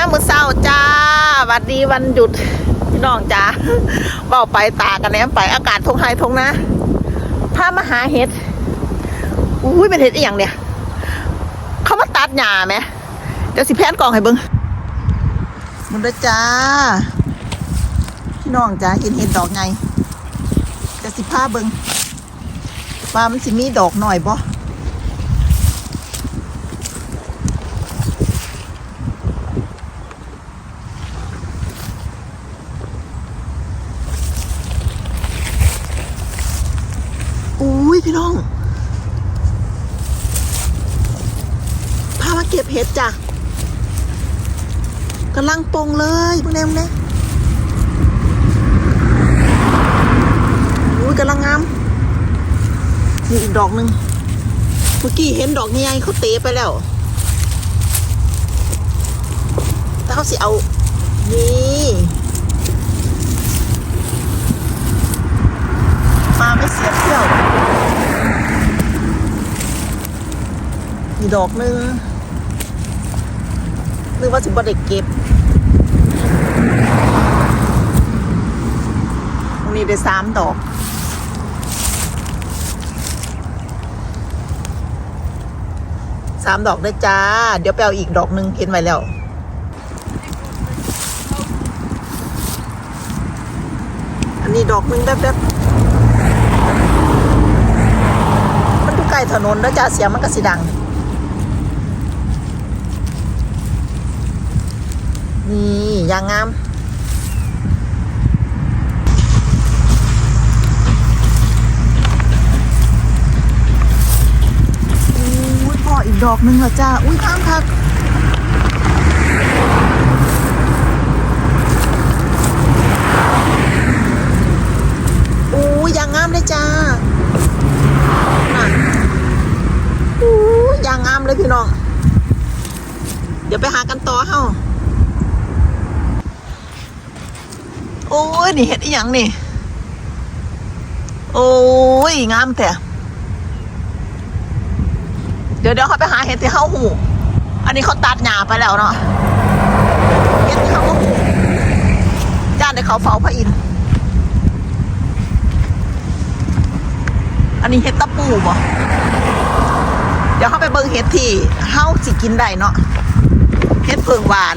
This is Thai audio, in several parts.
ย่ามมือเศร้าจ้าวัดดีวันหยุดพี่น้องจ้าเบาไปตากันแนมไปอากาศทงไฮทงนะพามาหาเห็ดอุ้ยเป็นเห็ดอีหยังเนี่ย เขามาตัดหญ้าไหมเดี๋ยวสิแพนกล่องให้เบิ้งมันด้จ้าพี่น้องจ้าเห็นเห็ดดอกไงเดี๋ยวสิพาเบิ้งว่ามันสิมีดอกหน่อยบ่ อุ้ย พี่น้อง พามาเก็บเห็ดจ้ะกำลังปงเลยพวกนี้พวกนี้อุ้ยกำลังงามนี่อีกดอกหนึ่งเมื่อกี้เห็นดอกใหญ่เขาเตะไปแล้วแต่เขาสิเอา นี่มาไม่เสียเที่ยว อีดอกหนึงนึกว่าสิบ่ได้เก็บตรงนี้ได้สามดอกสามดอกได้จ้า เดี๋ยวไปเอาอีกดอกหนึ่งเห็นไว้แล้วอันนี้ดอกหนึ่งแบบแบบๆมันอยู่ใกล้ถนนแล้วจ้าเสียงมันก็สิดัง นี่ยางงามอุ้ยพออีกดอกหนึงเหรอจ้า อุ้ยข้ามคับยยางงามเลยจ้าน่ะอุ้ยยางงามเลยพี่น้อง เดี๋ยวไปหากันต่อเฮ้า โอ้ ยนี่เห็ดอีหยังนี่ โอ้ยงามแต่เดี๋ยวเดี๋ยวเขาไปหาเห็ดที่เขาหู อันนี้เขาตัดหญ้าไปแล้วเนาะเห็ดที่เขาหูจ้านในเขาเฝ้าพระอินทร์อันนี้เห็ดตะปูบ่เดี๋ยวเขาไปเบิ่งเห็ดที่เฮาสิกินได้เนาะเห็ดเพิงหวาน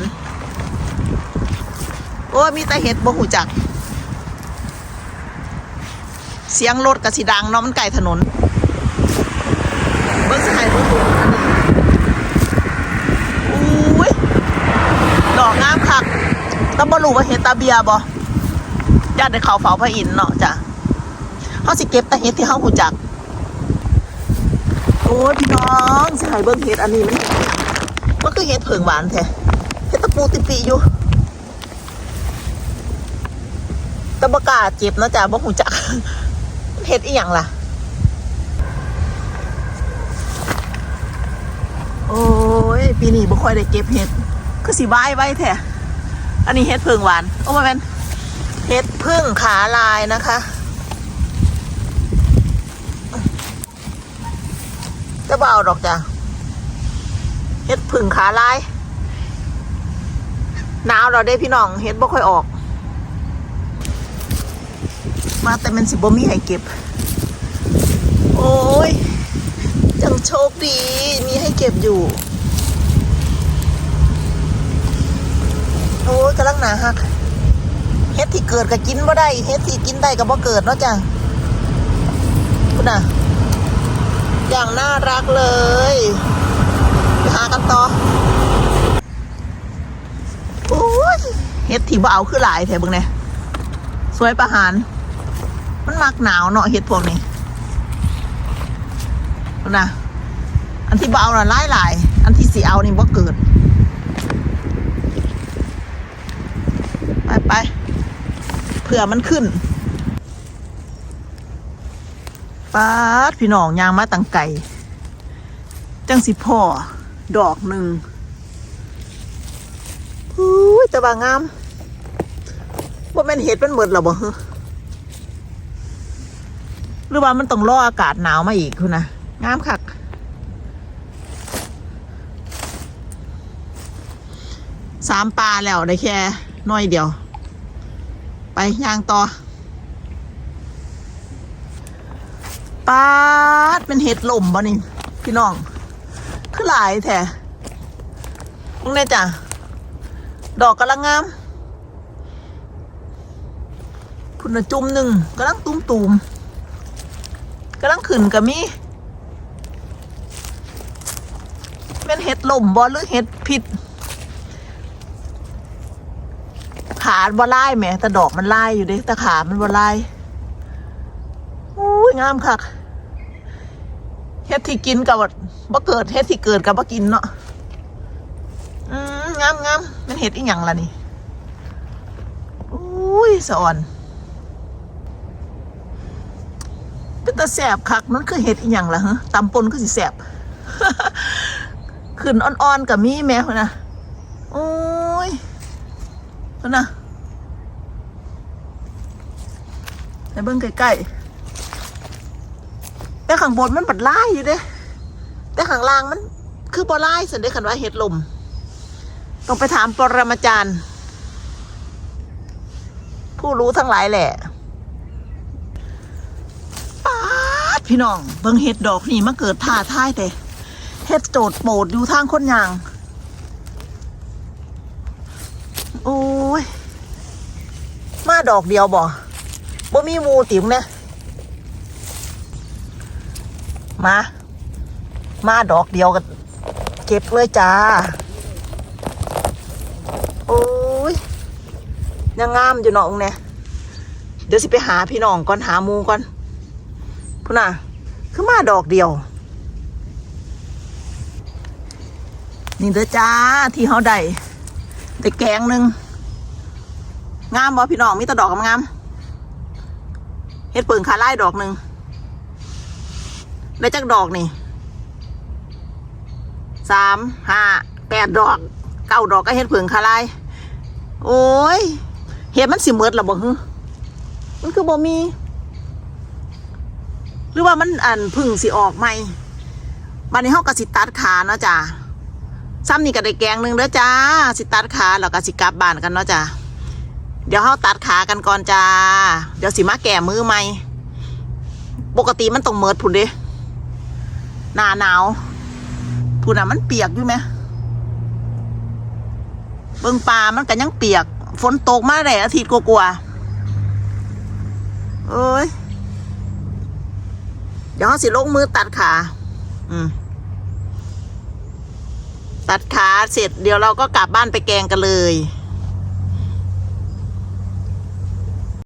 โอ้มีแต่เห็ดบ่หูจัก เสียงรถกระสีดังเนาะมันไกลถนนเบิ้งสายเบิ้งดูอันนี้อุ้ยดอกงามคักต้องบรูว่าเห็ดตาเบียบ่ญาติในเขาเฝ้าพระอินทร์เนาะจ้ะเขาสิเก็บแต่เห็ดที่เขาหูจัก โอ้ยพี่น้องสายเบิ้งเห็ดอันนี้มันมันคือเห็ดเผิงหวานแท้เห็ดตะปูติปีอยู่ตะบกล้าเจ็บเนาะจ้ะบ่หูจัก เฮ็ดอีหยังล่ะ โอ้ย ปีนี้บ่ค่อยได้เก็บเห็ด คือสิบายไว้แท้อันนี้เห็ดพึ่งหวาน โอ้มาเป็นเห็ดพึ่งขาลายนะคะ จะเบาดอกจ้ะเห็ดพึ่งขาลายหนาวเราได้พี่น้องเห็ดบ่ค่อยออก มาแต่มันสิบ่มีให้เก็บ โอ้ยจังโชคดี มีให้เก็บอยู่ โอ้ยกำลังหนาหักเฮ็ดที่เกิดก็กินบ่ได้เฮ็ดที่กินได้ก็บ่เกิดเนาะจ้ะคุณน่ะ อย่างน่ารักเลยหากันต่อโอ้ยเฮ็ดที่บ่เอาคือหลายแถวบิ่งเนี่ยสวยประหาร มันมักหนาวเนาะเห็ดพวกนี้นะอันที่เอาน่ะหลายหลายๆอันที่สีเอานี่บ่เกิด ไปไปเผื่อมันขึ้นป๊าพี่น้องยางมาตังไก่จังสิพ่อ ดอกหนึ่งอุ้ยแต่ว่างงามว่าม่นเห็ดมันเหมดหรอบ่ฮะห รือว่ามันต้องรออากาศหนาวมาอีกคุณนะงามคักสามปลาแล้วได้แค่น้อยเดียว ไปย่างต่อปาดเป็นเห็ดลมบ่นี่พี่น้อง คือหลายแท้มึงเนี่ยจ้ะ ดอกกำลังงาม คุณจุ่มหนึ่งกำลังตุ้มตูมๆ กำลังขึ้นกับมีเป็นเห็ดลมบอลหรือเห็ดผิด ขาบ่ลายแหมแต่ดอกมันไลายอยู่เด้แต่ขามันบ่ลายอุ้ยงามคักเฮ็ดที่กินกับบ่เกิดเฮ็ดที่เกิดกับบ่กินเนาะอืมงามงามมันเฮ็ดอีหยังล่ะนี่อุ้ยสะอ่อน เป็น ตาแสบคักมันคือเห็ดอีหยังล่ะฮะตำปนก็สิแสบขึ้นอ่อนๆกับมีแม่คนนะโอ้ยคนนะในเบิ้งใกล้ๆแต่ข้างบนมันปัดไล่อยู่เด้ แต่ข้างล่างมัน คือปลายสันเด้คันว่าเห็ดลมต้องไปถามปรมาจารย์ ผู้รู้ทั้งหลายแหละ ป๊าด พี่น้องเบิ่งเห็ดดอกนี่มาเกิดท่าท้ายแต่เห็ดโจดโปดอยู่ทางคนยาง โอ้ย มาดอกเดียวบ่บ่มีมูติ๋มเนี่ยมา มาดอกเดียวกันเก็บเลยจ้า โอ้ยยังงามอยู่เนาะองเนี่ยเดี๋ยวสิไปหาพี่น้องก่อนหามูก่อน พุ่นน่ะ คือมาดอกเดียว นี่เด้อจ้าที่เขาได้ได้แกงหนึ่งงามบ่พี่น้องมีแตะดอกงามเฮ็ดเปิงขาไล่ดอกหนึ่งได้จักดอกนี่สามห้าแปดดอกเก้าดอกก็เฮ็ดเปิงขาไล่โอ้ยเฮ็ดมันสิเมิดหรอบ่ฮึมันคือบ่มี หรือว่ามันอันพึ่งสิออกใหม่บันนี้เฮากะสิตัดขาเนาะจ้าซ้ำนี่ก็ได้แกงหนึ่งเด้อจ้า สิตัดขาแล้วก็สิกลับบ้านกันเนาะจ้าเดี๋ยวเฮาตัดขากันก่อนจ้า เดี๋ยวสิมาแก่มือใหม่ปกติมันต้องเมิดพุ่นเด้หน้าหนาวพุ่นอะมันเปียกอยู่ไหมเบิ่งปลามันก็ยังเปียก ฝนตกมาได้อาทิตย์กว่าๆเอ้ย ดี๋ยวเขาสิลงมือตัดขา อืม ตัดขาเสร็จเดี๋ยวเราก็กลับบ้านไปแกงกันเลย